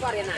করে না